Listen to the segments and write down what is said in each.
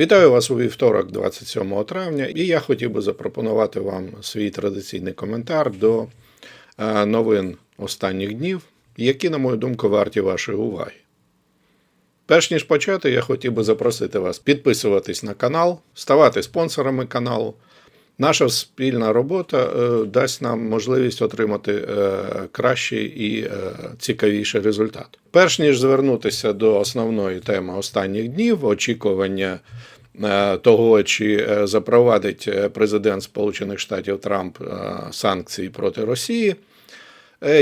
Вітаю вас у вівторок, 27 травня, і я хотів би запропонувати вам свій традиційний коментар до е, новин останніх днів, які, на мою думку, варті вашої уваги. Перш ніж почати, я хотів би запросити вас підписуватись на канал, ставати спонсорами каналу. Наша спільна робота е, дасть нам можливість отримати е, кращий і е, цікавіший результат. Перш ніж звернутися до основної теми останніх днів, очікування того, чи запровадить президент Сполучених Штатів Трамп санкції проти Росії.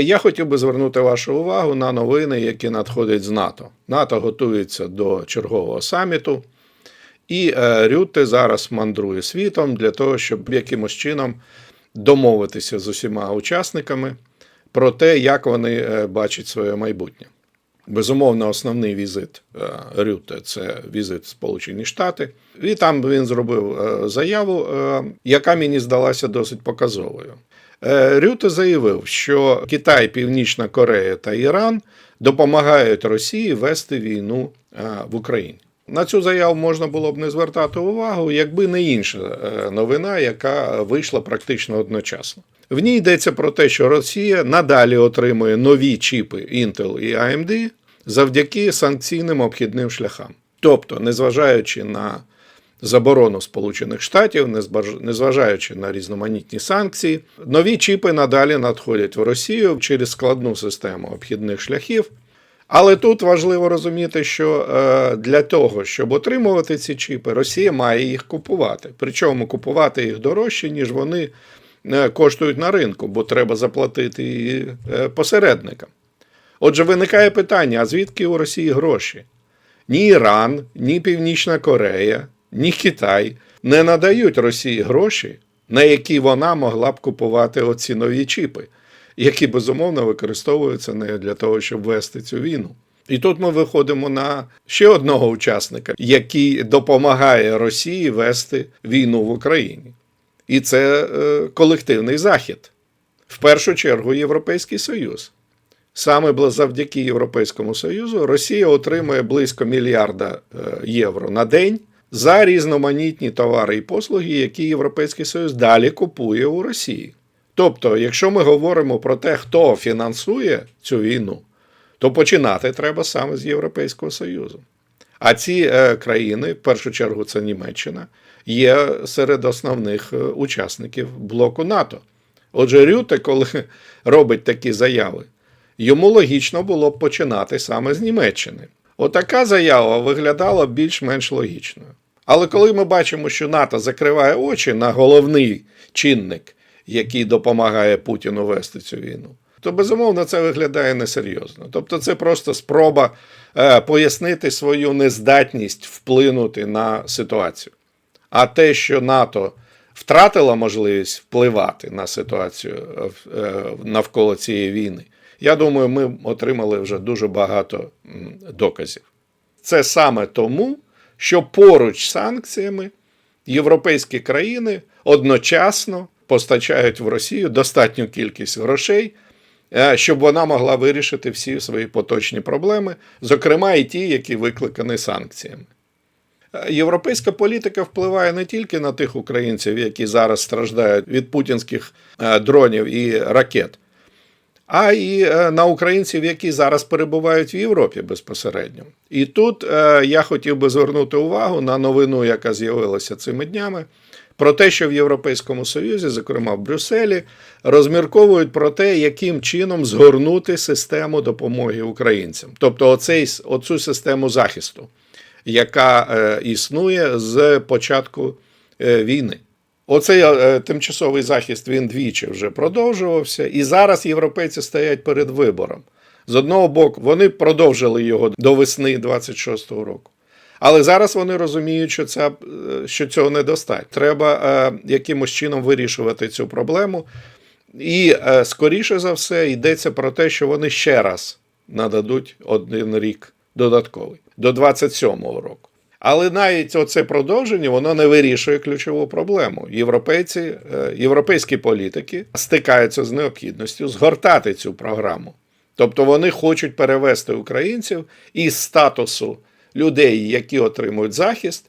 Я хотів би звернути вашу увагу на новини, які надходять з НАТО. НАТО готується до чергового саміту. І е, Рютте зараз мандрує світом для того, щоб якимось чином домовитися з усіма учасниками про те, як вони е, бачать своє майбутнє. Безумовно, основний візит е, Рютте це візит в Сполучені Штати. І там він зробив заяву, яка мені здалася досить показовою. Рюте заявив, що Китай, Північна Корея та Іран допомагають Росії вести війну в Україні. На цю заяву можна було б не звертати увагу, якби не інша е, новина, яка вийшла практично одночасно. В ній йдеться про те, що Росія надалі отримує нові чіпи Intel і AMD завдяки санкційним обхідним шляхам. Тобто, незважаючи на заборону Сполучених Штатів, незважаючи на різноманітні санкції, нові чіпи надалі надходять в Росію через складну систему обхідних шляхів. Але тут важливо розуміти, що е, для того, щоб отримувати ці чіпи, Росія має їх купувати. Причому купувати їх дорожче, ніж вони е, коштують на ринку, бо треба заплатити і е, посередникам. Отже, виникає питання: а звідки у Росії гроші? Ні Іран, ні Північна Корея, ні Китай не надають Росії гроші, на які вона могла б купувати оці нові чіпи, які безумовно використовуються не для того, щоб вести цю війну. І тут ми виходимо на ще одного учасника, який допомагає Росії вести війну в Україні. І це е, колективний захід. В першу чергу Європейський Союз. Саме завдяки Європейському Союзу Росія отримує близько мільярда е, євро на день за різноманітні товари і послуги, які Європейський Союз далі купує у Росії. Тобто, якщо ми говоримо про те, хто фінансує цю війну, то починати треба саме з Європейського Союзу. А ці е, країни, в першу чергу, це Німеччина, є серед основних е, учасників блоку НАТО. Отже, Рюте, коли робить такі заяви, йому логічно було б починати саме з Німеччини. Отака заява виглядала більш-менш логічною. Але коли ми бачимо, що НАТО закриває очі на головний чинник, який допомагає Путіну вести цю війну, то безумовно це виглядає несерйозно. Тобто, це просто спроба е, пояснити свою нездатність вплинути на ситуацію. А те, що НАТО втратила можливість впливати на ситуацію е, е, навколо цієї війни, я думаю, ми отримали вже дуже багато доказів. Це саме тому, що поруч з санкціями європейські країни одночасно постачають в Росію достатню кількість грошей, е, щоб вона могла вирішити всі свої поточні проблеми, зокрема і ті, які викликані санкціями. Е, Європейська політика впливає не тільки на тих українців, які зараз страждають від путінських е, дронів і ракет, а е, на українців, які зараз перебувають в Європі безпосередньо. І тут я хотів би звернути увагу на новину, яка з'явилася цими днями, про те, що в Європейському Союзі, зокрема в Брюсселі, розмірковують про те, яким чином згорнути систему допомоги українцям, тобто оцей, оцю систему захисту, яка е, існує з початку е, війни. Оцей е, тимчасовий захист він двічі вже продовжувався, і зараз європейці стоять перед вибором. З одного боку, вони продовжили його до весни 26-го року. Але зараз вони розуміють, що, це, що цього недостатньо. Треба е, якимось чином вирішувати цю проблему. І, е, скоріше за все, йдеться про те, що вони ще раз нададуть один рік додатковий до 27-го року. Але навіть оце продовження воно не вирішує ключову проблему. Європейці, е, європейські політики стикаються з необхідністю згортати цю програму. Тобто вони хочуть перевести українців із статусу людей, які отримують захист,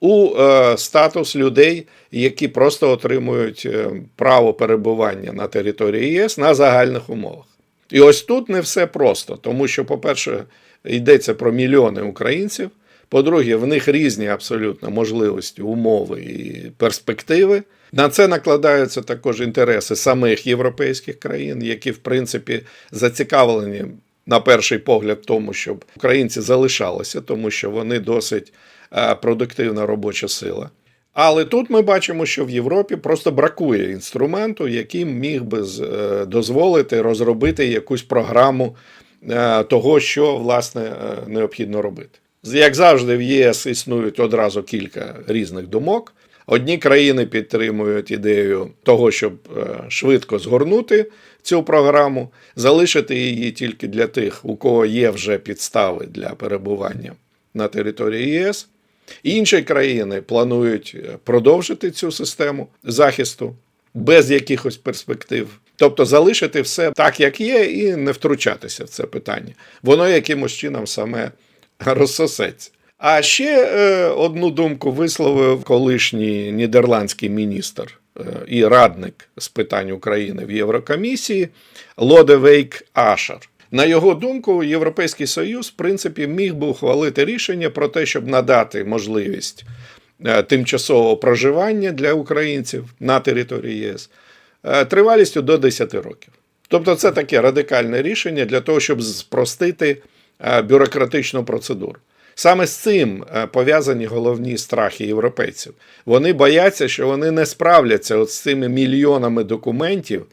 у е, статус людей, які просто отримують е, право перебування на території ЄС на загальних умовах. І ось тут не все просто, тому що, по-перше, йдеться про мільйони українців. По-друге, в них різні абсолютно можливості, умови і перспективи. На це накладаються також інтереси самих європейських країн, які, в принципі, зацікавлені на перший погляд тому, щоб українці залишалися, тому що вони досить е, продуктивна робоча сила. Але тут ми бачимо, що в Європі просто бракує інструменту, який міг би е, дозволити розробити якусь програму е, того, що власне необхідно робити. Як завжди, в ЄС існують одразу кілька різних думок. Одні країни підтримують ідею того, щоб швидко згорнути цю програму, залишити її тільки для тих, у кого є вже підстави для перебування на території ЄС. Інші країни планують е, продовжити цю систему захисту без якихось перспектив. Тобто залишити все так, як є, і не втручатися в це питання. Воно якимось чином саме розсосеться. А ще е, одну думку висловив колишній нідерландський міністр і радник з питань України в Єврокомісії Лодевейк Ашер. На його думку, Європейський Союз, в принципі, міг би ухвалити рішення про те, щоб надати можливість е, тимчасового проживання для українців на території ЄС е, тривалістю до 10 років. Тобто, це таке радикальне рішення для того, щоб спростити е, бюрократичну процедуру. Саме з цим е, пов'язані головні страхи європейців. Вони бояться, що вони не справляться от з цими мільйонами документів,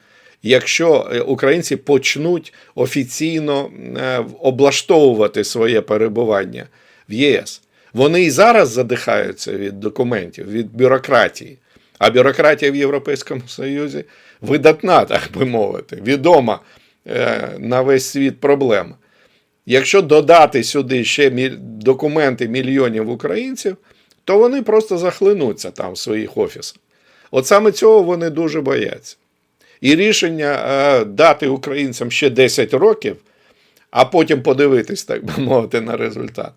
якщо е, українці почнуть офіційно е, облаштовувати своє перебування в ЄС. Вони і зараз задихаються від документів, від бюрократії. А бюрократія в Європейському Союзі видатна, так би мовити, відома на весь світ проблема. Якщо додати сюди ще документи мільйонів українців, то вони просто захлинуться там в своїх офісах. От саме цього вони дуже бояться. І рішення е, дати українцям ще 10 років, а потім подивитись, так би мовити, на результат.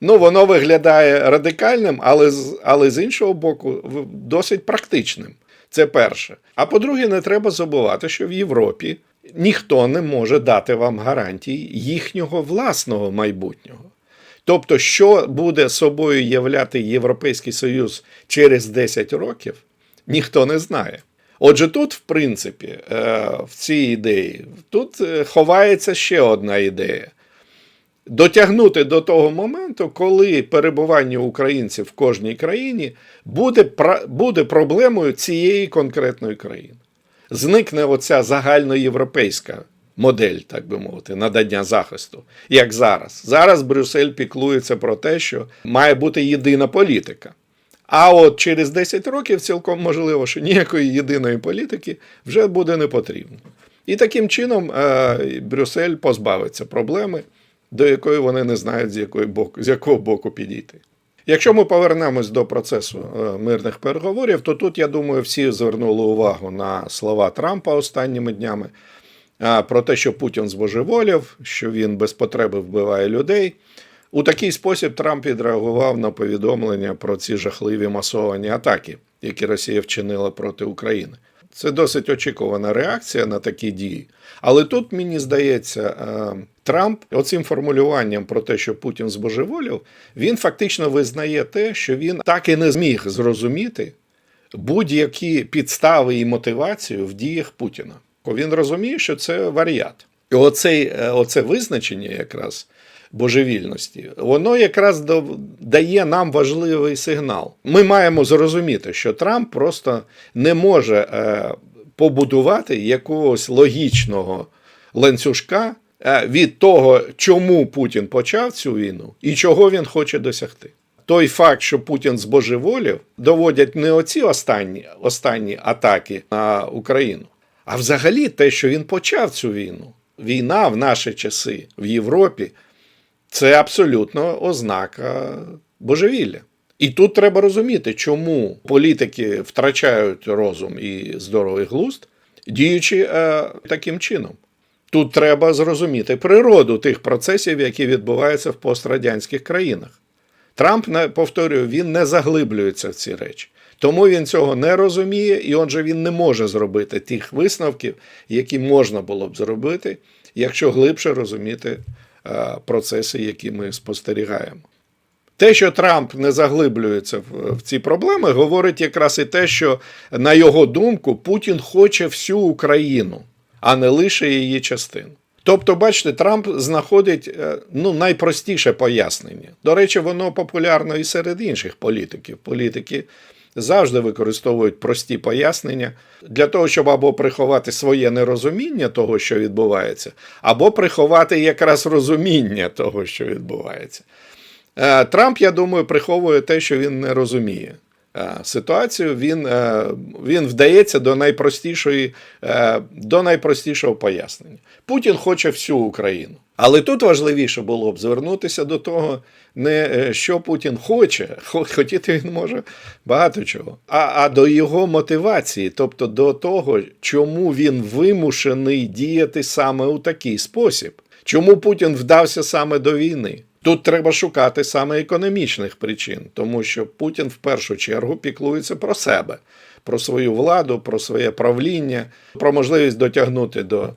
Ну, воно виглядає радикальним, але, але з іншого боку, досить практичним. Це перше. А по-друге, не треба забувати, що в Європі ніхто не може дати вам гарантій їхнього власного майбутнього. Тобто, що буде собою являти Європейський Союз через 10 років, ніхто не знає. Отже, тут, в принципі, е, в цій ідеї, тут е, ховається ще одна ідея. Дотягнути до того моменту, коли перебування українців в кожній країні буде, буде проблемою цієї конкретної країни. Зникне оця загальноєвропейська модель, так би мовити, надання захисту, як зараз. Зараз Брюссель піклується про те, що має бути єдина політика. А от через 10 років цілком можливо, що ніякої єдиної політики вже буде не потрібно. І таким чином е, Брюссель позбавиться проблеми, до якої вони не знають, з, якого боку підійти. Якщо ми повернемось до процесу е, мирних переговорів, то тут, я думаю, всі звернули увагу на слова Трампа останніми днями про те, що Путін збожеволів, що він без потреби вбиває людей. У такий спосіб Трамп відреагував на повідомлення про ці жахливі масовані атаки, які Росія вчинила проти України. Це досить очікувана реакція на такі дії. Але тут мені здається, е, Трамп оцим формулюванням про те, що Путін збожеволів, він фактично визнає те, що він так і не зміг зрозуміти будь-які підстави і мотивацію в діях Путіна. Він розуміє, що це варіат. І оцей, е, оце визначення якраз божевільності, воно якраз дає нам важливий сигнал. Ми маємо зрозуміти, що Трамп просто не може е, побудувати якогось логічного ланцюжка від того, чому Путін почав цю війну і чого він хоче досягти. Той факт, що Путін збожеволів, доводять не оці останні, останні атаки на Україну, а взагалі те, що він почав цю війну. Війна в наші часи в Європі це абсолютно ознака божевілля. І тут треба розуміти, чому політики втрачають розум і здоровий глузд, діючи е, таким чином. Тут треба зрозуміти природу тих процесів, які відбуваються в пострадянських країнах. Трамп, повторюю, він не заглиблюється в ці речі. Тому він цього не розуміє, і отже, він не може зробити тих висновків, які можна було б зробити, якщо глибше розуміти е, процеси, які ми спостерігаємо. Те, що Трамп не заглиблюється в, в ці проблеми, говорить якраз і те, що, на його думку, Путін хоче всю Україну, а не лише її частину. Тобто, бачите, Трамп знаходить е, ну, найпростіше пояснення. До речі, воно популярно і серед інших політиків. Політики завжди використовують прості пояснення для того, щоб або приховати своє нерозуміння того, що відбувається, або приховати якраз розуміння того, що відбувається. Е, Трамп, я думаю, приховує те, що він не розуміє ситуацію. Він, е, він вдається до найпростішої, е, до найпростішого пояснення. Путін хоче всю Україну. Але тут важливіше було б звернутися до того, не е, що Путін хоче, хотіти він може багато чого, а, а до його мотивації, тобто до того, чому він вимушений діяти саме у такий спосіб. Чому Путін вдався саме до війни? Тут треба шукати саме економічних причин, тому що Путін в першу чергу піклується про себе, про свою владу, про своє правління, про можливість дотягнути до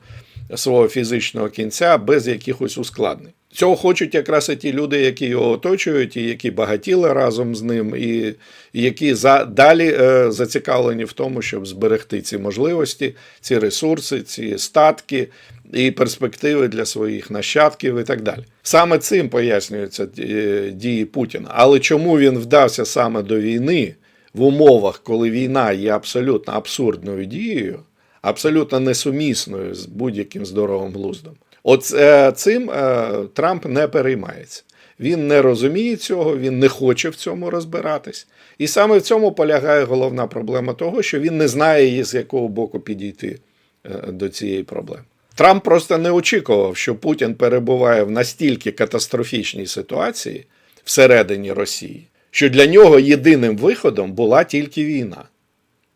свого фізичного кінця без якихось ускладнень. Цього хочуть якраз і ті люди, які його оточують, і які багатіли разом з ним, і, які за, далі е, зацікавлені в тому, щоб зберегти ці можливості, ці ресурси, ці статки і перспективи для своїх нащадків і так далі. Саме цим пояснюються е, дії Путіна. Але чому він вдався саме до війни в умовах, коли війна є абсолютно абсурдною дією, абсолютно несумісною з будь-яким здоровим глуздом? От е, цим е, Трамп не переймається. Він не розуміє цього, він не хоче в цьому розбиратись. І саме в цьому полягає головна проблема того, що він не знає, з якого боку підійти до цієї проблеми. Трамп просто не очікував, що Путін перебуває в настільки катастрофічній ситуації всередині Росії, що для нього єдиним виходом була тільки війна.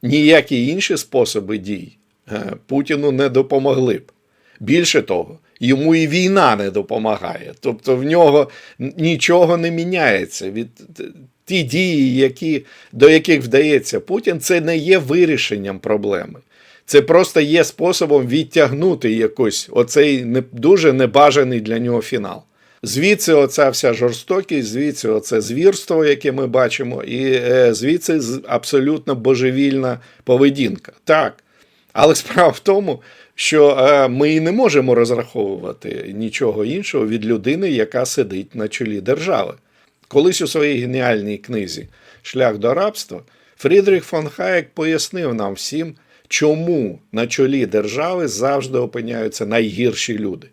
Ніякі інші способи дій е, Путіну не допомогли б. Більше того, йому і війна не допомагає. Тобто в нього нічого не міняється. Від ті дії, які, до яких вдається Путін, це не є вирішенням проблеми. Це просто є способом відтягнути якось оцей не, дуже небажаний для нього фінал. Звідси оця вся жорстокість, звідси оце звірство, яке ми бачимо, і е, звідси абсолютно божевільна поведінка. Так. Але справа в тому, що е, ми і не можемо розраховувати нічого іншого від людини, яка сидить на чолі держави. Колись у своїй геніальній книзі Шлях до рабства Фрідріх фон Хаєк пояснив нам всім, чому на чолі держави завжди опиняються найгірші люди.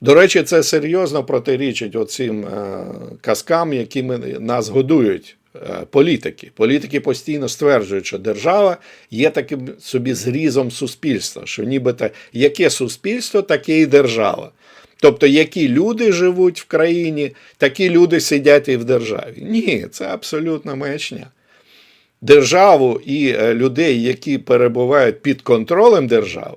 До речі, це серйозно протирічить оцим е, казкам, якими нас годують е, політики. Політики постійно стверджують, що держава є таким собі зрізом суспільства, що нібито яке суспільство, таке і держава. Тобто, які люди живуть в країні, такі люди сидять і в державі. Ні, це абсолютно маячня. Державу і е, людей, які перебувають під контролем держави,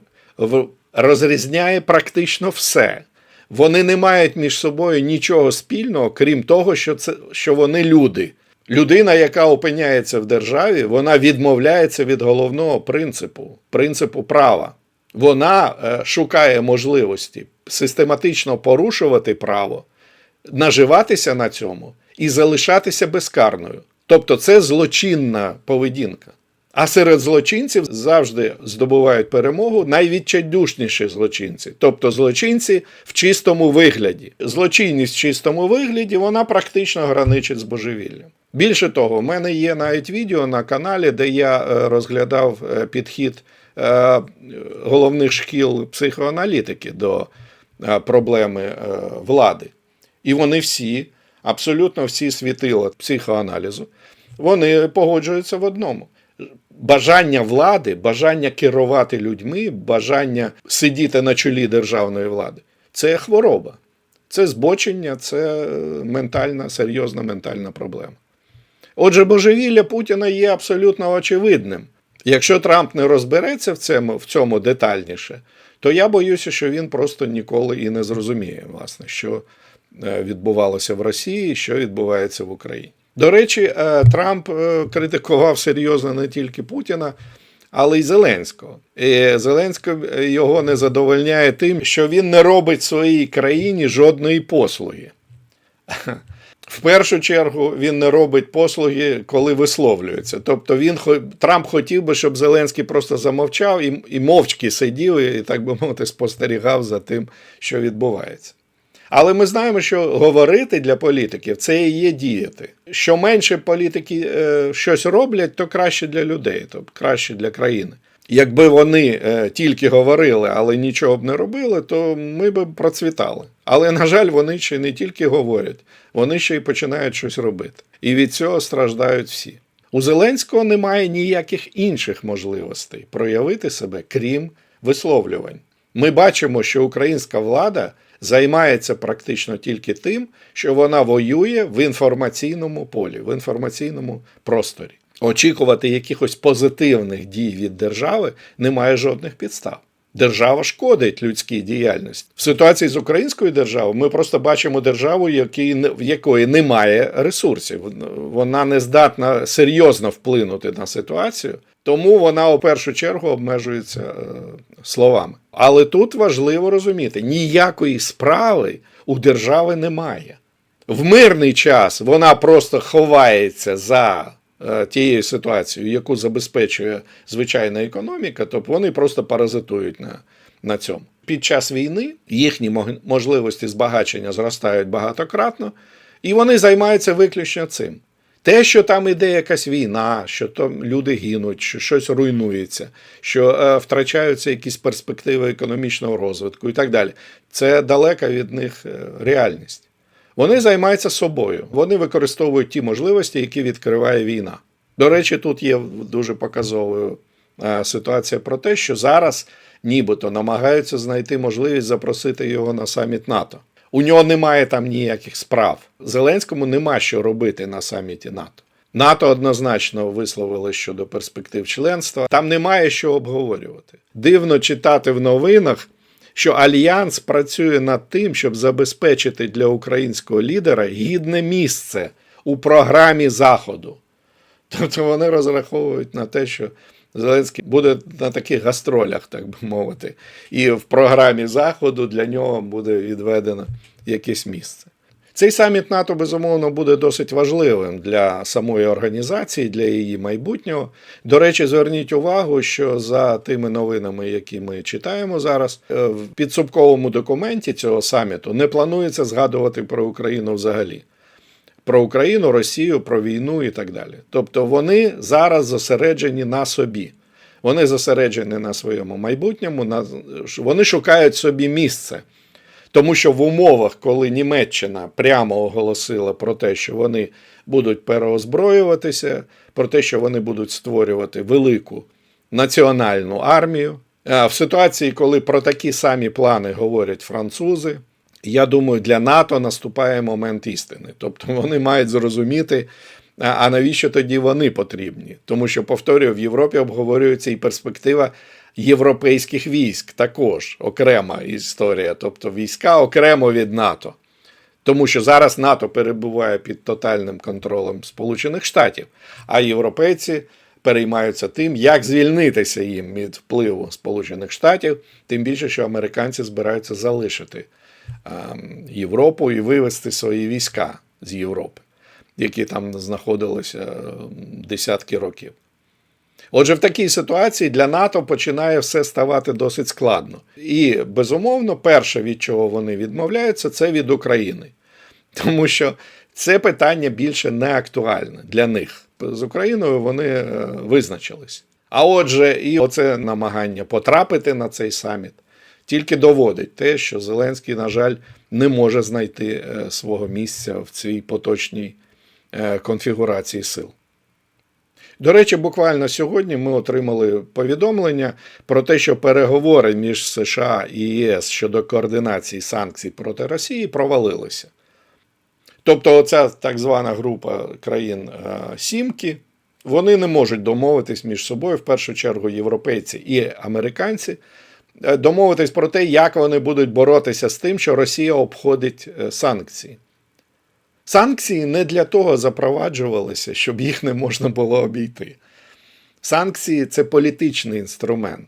розрізняє практично все. Вони не мають між собою нічого спільного, крім того, що, це, що вони люди. Людина, яка опиняється в державі, вона відмовляється від головного принципу принципу права. Вона е, шукає можливості систематично порушувати право, наживатися на цьому і залишатися безкарною. Тобто це злочинна поведінка. А серед злочинців завжди здобувають перемогу найвідчайдушніші злочинці, тобто злочинці в чистому вигляді. Злочинність в чистому вигляді вона практично граничить з божевіллям. Більше того, в мене є навіть відео на каналі, де я е, розглядав е, підхід е, головних шкіл психоаналітики до проблеми влади. І вони всі, абсолютно всі світила психоаналізу, вони погоджуються в одному. Бажання влади, бажання керувати людьми, бажання сидіти на чолі державної влади це хвороба, це збочення, це ментальна, серйозна ментальна проблема. Отже, божевілля Путіна є абсолютно очевидним. Якщо Трамп не розбереться в цьому, в цьому детальніше, то я боюся, що він просто ніколи і не зрозуміє, власне, що е, відбувалося в Росії, що відбувається в Україні. До речі, е, Трамп е, критикував серйозно не тільки Путіна, але й Зеленського. І Зеленський його не задовольняє тим, що він не робить своїй країні жодної послуги. В першу чергу він не робить послуги, коли висловлюється. Тобто він Трамп хотів би, щоб Зеленський просто замовчав і, і мовчки сидів і, так би мовити, спостерігав за тим, що відбувається. Але ми знаємо, що говорити для політиків це і є діяти. Що менше політики е, щось роблять, то краще для людей, тобто краще для країни. Якби вони е, тільки говорили, але нічого б не робили, то ми б процвітали. Але, на жаль, вони ще не тільки говорять, вони ще й починають щось робити. І від цього страждають всі. У Зеленського немає ніяких інших можливостей проявити себе, крім висловлювань. Ми бачимо, що українська влада займається практично тільки тим, що вона воює в інформаційному полі, в інформаційному просторі. Очікувати якихось позитивних дій від держави немає жодних підстав. Держава шкодить людській діяльності. В ситуації з українською державою ми просто бачимо державу, в якої немає ресурсів. Вона не здатна серйозно вплинути на ситуацію, тому вона у першу чергу обмежується е, словами. Але тут важливо розуміти: ніякої справи у держави немає. В мирний час вона просто ховається за е, тією ситуацією, яку забезпечує звичайна економіка, тобто вони просто паразитують на, на цьому. Під час війни їхні можливості збагачення зростають багатократно, і вони займаються виключно цим. Те, що там іде якась війна, що там люди гинуть, що щось руйнується, що е, втрачаються якісь перспективи економічного розвитку і так далі, це далека від них е, реальність. Вони займаються собою, вони використовують ті можливості, які відкриває війна. До речі, тут є дуже показовою е, ситуація про те, що зараз нібито намагаються знайти можливість запросити його на саміт НАТО. У нього немає там ніяких справ. Зеленському нема що робити на саміті НАТО. НАТО однозначно висловили щодо перспектив членства. Там немає що обговорювати. Дивно читати в новинах, що альянс працює над тим, щоб забезпечити для українського лідера гідне місце у програмі Заходу. Тобто вони розраховують на те, що Зеленський буде на таких гастролях, так би мовити, і в програмі Заходу для нього буде відведено якесь місце. Цей саміт НАТО, безумовно, буде досить важливим для самої організації, для її майбутнього. До речі, зверніть увагу, що за тими новинами, які ми читаємо зараз, е, в підсумковому документі цього саміту не планується згадувати про Україну взагалі про Україну, Росію, про війну і так далі. Тобто вони зараз зосереджені на собі. Вони зосереджені на своєму майбутньому, на, вони шукають собі місце. Тому що в умовах, коли Німеччина прямо оголосила про те, що вони будуть переозброюватися, про те, що вони будуть створювати велику національну армію, а в ситуації, коли про такі самі плани говорять французи, я думаю, для НАТО наступає момент істини. Тобто вони мають зрозуміти, а- навіщо тоді вони потрібні? Тому що, повторюю, в Європі обговорюється і перспектива європейських військ також окрема історія, тобто війська окремо від НАТО. Тому що зараз НАТО перебуває під тотальним контролем Сполучених Штатів, а європейці переймаються тим, як звільнитися їм від впливу Сполучених Штатів, тим більше, що американці збираються залишити Європу і вивести свої війська з Європи, які там знаходилися ем, десятки років. Отже, в такій ситуації для НАТО починає все ставати досить складно. І, безумовно, перше, від чого вони відмовляються, це від України. Тому що це питання більше не актуальне для них. З Україною вони е, визначились. А отже, і оце намагання потрапити на цей саміт тільки доводить те, що Зеленський, на жаль, не може знайти е, свого місця в цій поточній е, конфігурації сил. До речі, буквально сьогодні ми отримали повідомлення про те, що переговори між США і ЄС щодо координації санкцій проти Росії провалилися. Тобто, оця так звана група країн е, Сімки, вони не можуть домовитись між собою, в першу чергу, європейці і американці, домовитись про те, як вони будуть боротися з тим, що Росія обходить е, санкції. Санкції не для того запроваджувалися, щоб їх не можна було обійти. Санкції це політичний інструмент.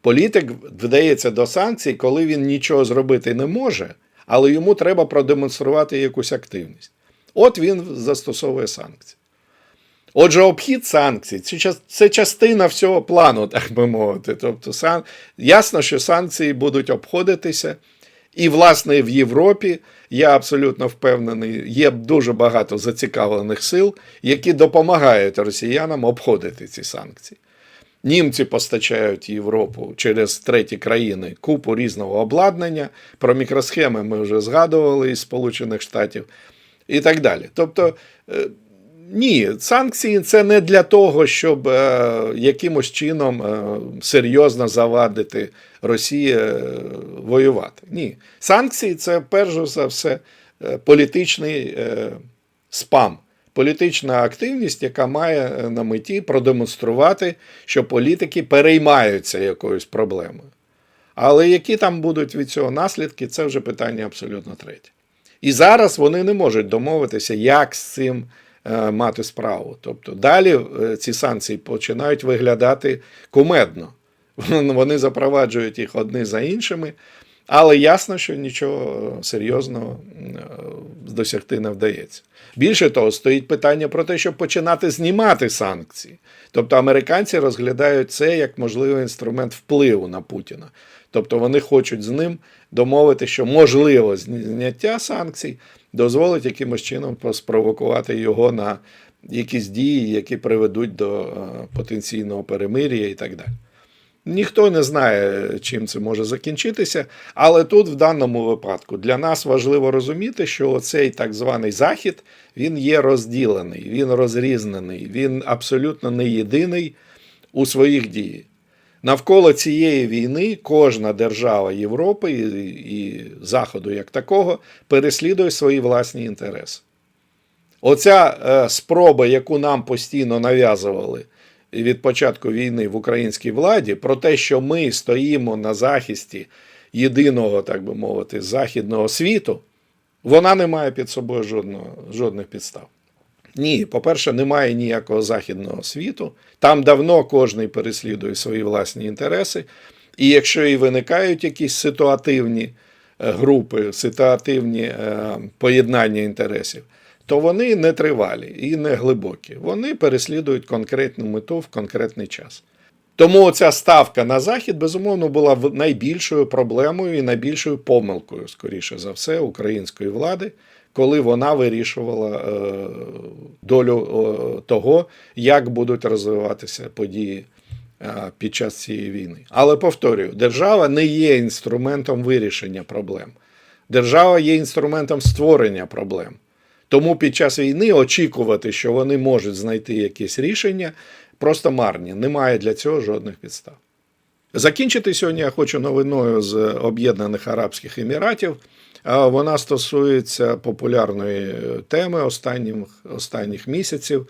Політик вдається до санкцій, коли він нічого зробити не може, але йому треба продемонструвати якусь активність. От він застосовує санкції. Отже, обхід санкцій це, частина всього плану, так би мовити. Тобто, сан... ясно, що санкції будуть обходитися. І, власне, в Європі, я абсолютно впевнений, є дуже багато зацікавлених сил, які допомагають росіянам обходити ці санкції. Німці постачають Європу через треті країни купу різного обладнання. Про мікросхеми ми вже згадували із Сполучених Штатів і так далі. Тобто, е, ні, санкції це не для того, щоб е, якимось чином е, серйозно завадити Росії е, воювати. Ні. Санкції це перш за все е, політичний е, спам, політична активність, яка має е, на меті продемонструвати, що політики переймаються якоюсь проблемою. Але які там будуть від цього наслідки, це вже питання абсолютно третє. І зараз вони не можуть домовитися, як з цим мати справу. Тобто далі е, ці санкції починають виглядати кумедно. Вони запроваджують їх одні за іншими, але ясно, що нічого серйозного е, досягти не вдається. Більше того, стоїть питання про те, щоб починати знімати санкції. Тобто американці розглядають це як можливий інструмент впливу на Путіна. Тобто вони хочуть з ним домовити, що можливо зняття санкцій дозволить якимось чином спровокувати його на якісь дії, які приведуть до е, потенційного перемир'я і так далі. Ніхто не знає, чим це може закінчитися, але тут, в даному випадку, для нас важливо розуміти, що цей так званий захід він є розділений, він розрізнений, він абсолютно не єдиний у своїх діях. Навколо цієї війни кожна держава Європи і, і Заходу, як такого, переслідує свої власні інтереси. Оця е, спроба, яку нам постійно нав'язували від початку війни в українській владі, про те, що ми стоїмо на захисті єдиного, так би мовити, західного світу, вона не має під собою жодного, жодних підстав. Ні, по-перше, немає ніякого західного світу. Там давно кожний переслідує свої власні інтереси. І якщо і виникають якісь ситуативні е, групи, ситуативні е, поєднання інтересів, то вони не тривалі і не глибокі. Вони переслідують конкретну мету в конкретний час. Тому ця ставка на захід, безумовно, була найбільшою проблемою і найбільшою помилкою, скоріше за все, української влади, коли вона вирішувала е, долю того, як будуть розвиватися події е, під час цієї війни. Але повторюю, держава не є інструментом вирішення проблем. Держава є інструментом створення проблем. Тому під час війни очікувати, що вони можуть знайти якесь рішення, просто марні. Немає для цього жодних підстав. Закінчити сьогодні я хочу новиною з Об'єднаних Арабських Еміратів. Вона стосується популярної теми останніх, останніх місяців.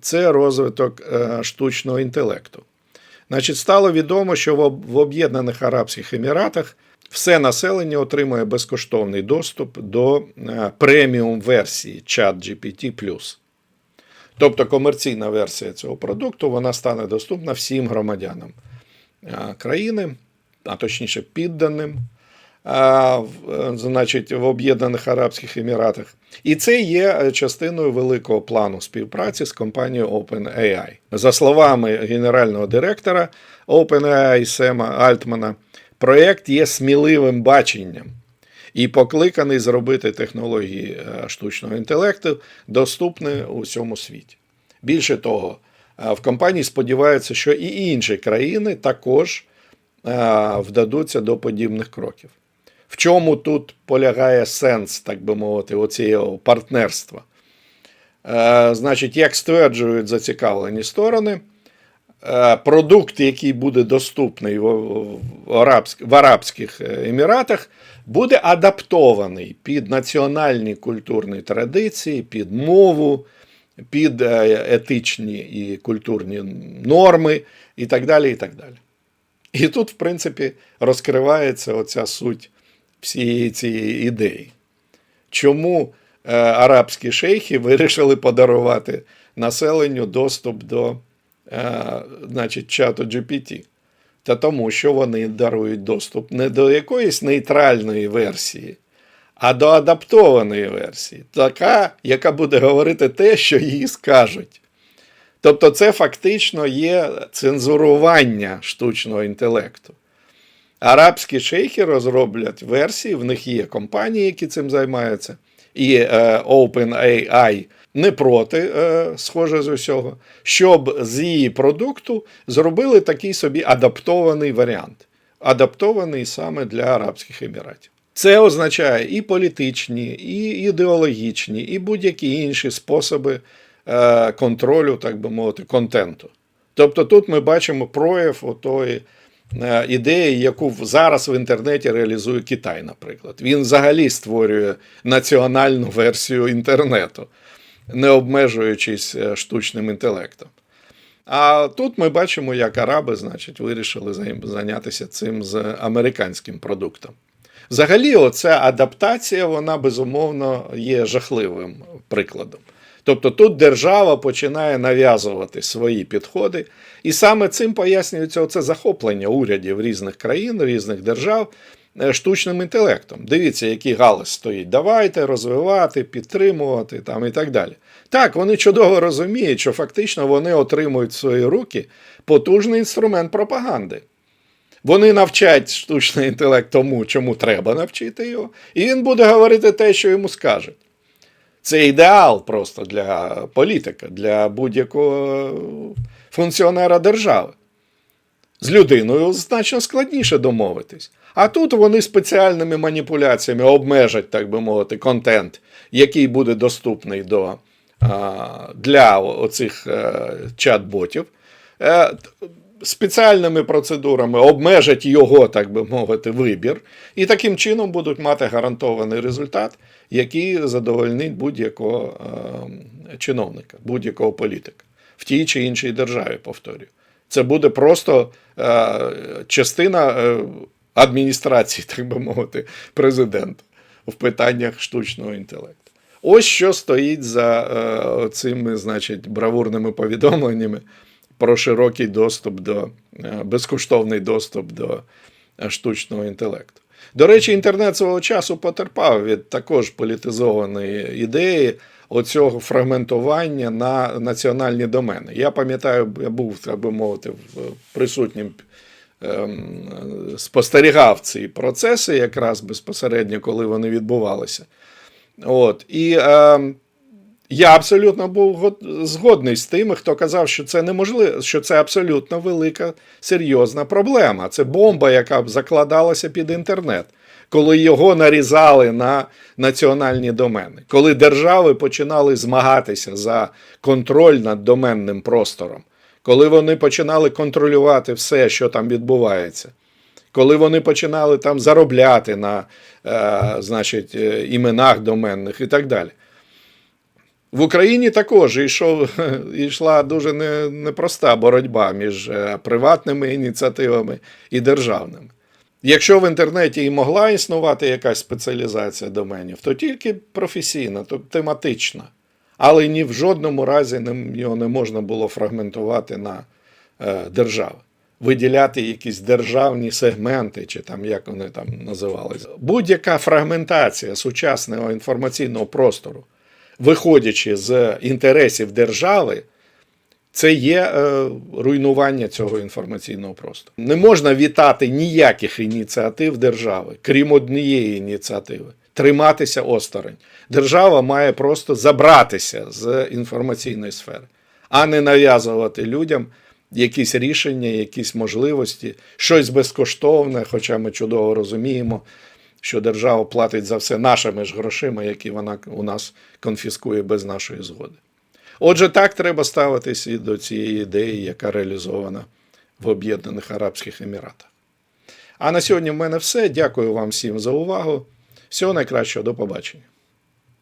Це розвиток штучного інтелекту. Значить, стало відомо, що в Об'єднаних Арабських Еміратах все населення отримує безкоштовний доступ до преміум версії ChatGPT+. Тобто комерційна версія цього продукту вона стане доступна всім громадянам країни, а точніше підданим, значить, в Об'єднаних Арабських Еміратах. І це є частиною великого плану співпраці з компанією OpenAI. За словами генерального директора OpenAI Сема Альтмана, проєкт є сміливим баченням і покликаний зробити технології штучного інтелекту доступні у всьому світі. Більше того, в компанії сподіваються, що і інші країни також вдадуться до подібних кроків. В чому тут полягає сенс, так би мовити, оцього партнерства? Значить, як стверджують зацікавлені сторони, продукт, який буде доступний в Арабських Еміратах, буде адаптований під національні культурні традиції, під мову, під етичні і культурні норми і так далі. і так далі. І тут, в принципі, розкривається оця суть всієї цієї ідеї. Чому е, арабські шейхи вирішили подарувати населенню доступ до е, значить, чату GPT? Та тому, що вони дарують доступ не до якоїсь нейтральної версії, а до адаптованої версії, така, яка буде говорити те, що їй скажуть. Тобто, це фактично є цензурування штучного інтелекту. Арабські шейхи розроблять версії, в них є компанії, які цим займаються, і е, OpenAI не проти, е, схоже з усього, щоб з її продукту зробили такий собі адаптований варіант, адаптований саме для Арабських Еміратів. Це означає і політичні, і ідеологічні, і будь-які інші способи е, контролю, так би мовити, контенту. Тобто тут ми бачимо прояв отої ідеї, яку зараз в інтернеті реалізує Китай, наприклад. Він взагалі створює національну версію інтернету, не обмежуючись е, штучним інтелектом. А тут ми бачимо, як араби, значить, вирішили зайнятися цим з американським продуктом. Взагалі, оця адаптація, вона безумовно є жахливим прикладом. Тобто тут держава починає нав'язувати свої підходи, і саме цим пояснюється оце захоплення урядів різних країн, різних держав е, штучним інтелектом. Дивіться, який галас стоїть. Давайте розвивати, підтримувати там і так далі. Так, вони чудово розуміють, що фактично вони отримують в свої руки потужний інструмент пропаганди. Вони навчать штучний інтелект тому, чому треба навчити його, і він буде говорити те, що йому скажуть. Це ідеал просто для політика, для будь-якого функціонера держави. З людиною значно складніше домовитись. А тут вони спеціальними маніпуляціями обмежать, так би мовити, контент, який буде доступний до, для оцих е, чат-ботів. Спеціальними процедурами обмежать його, так би мовити, вибір, і таким чином будуть мати гарантований результат, який задовольнить будь-якого е, чиновника, будь-якого політика в тій чи іншій державі, повторюю. Це буде просто е, частина е, адміністрації, так би мовити, президента в питаннях штучного інтелекту. Ось що стоїть за е, цими, значить, бравурними повідомленнями про широкий доступ до е, безкоштовний доступ до е, штучного інтелекту. До речі, інтернет свого часу потерпав від також політизованої ідеї оцього фрагментування на національні домени. Я пам'ятаю, я був, так би мовити, в- присутнім. ем, Спостерігав ці процеси якраз безпосередньо, коли вони відбувалися. От. І е, я абсолютно був згодний з тими, хто казав, що це неможливо, що це абсолютно велика серйозна проблема. Це бомба, яка закладалася під інтернет, коли його нарізали на національні домени, коли держави починали змагатися за контроль над доменним простором, коли вони починали контролювати все, що там відбувається. Коли вони починали там заробляти на е, значить, е, іменах доменних і так далі. В Україні також йшов, йшла дуже непроста боротьба між е, приватними ініціативами і державними. Якщо в інтернеті і могла існувати якась спеціалізація доменів, то тільки професійна, то тематична. Але ні в жодному разі його не можна було фрагментувати на е, держави. Виділяти якісь державні сегменти, чи там як вони там називалися. Будь-яка фрагментація сучасного інформаційного простору, виходячи з інтересів держави, це є е, руйнування цього інформаційного простору. Не можна вітати ніяких ініціатив держави, крім однієї ініціативи. Триматися осторонь. Держава має просто забратися з інформаційної сфери, а не нав'язувати людям якісь рішення, якісь можливості, щось безкоштовне, хоча ми чудово розуміємо, що держава платить за все нашими ж грошима, які вона у нас конфіскує без нашої згоди. Отже, так треба ставитись і до цієї ідеї, яка реалізована в Об'єднаних Арабських Еміратах. А на сьогодні в мене все. Дякую вам всім за увагу. Всього найкращого, до побачення.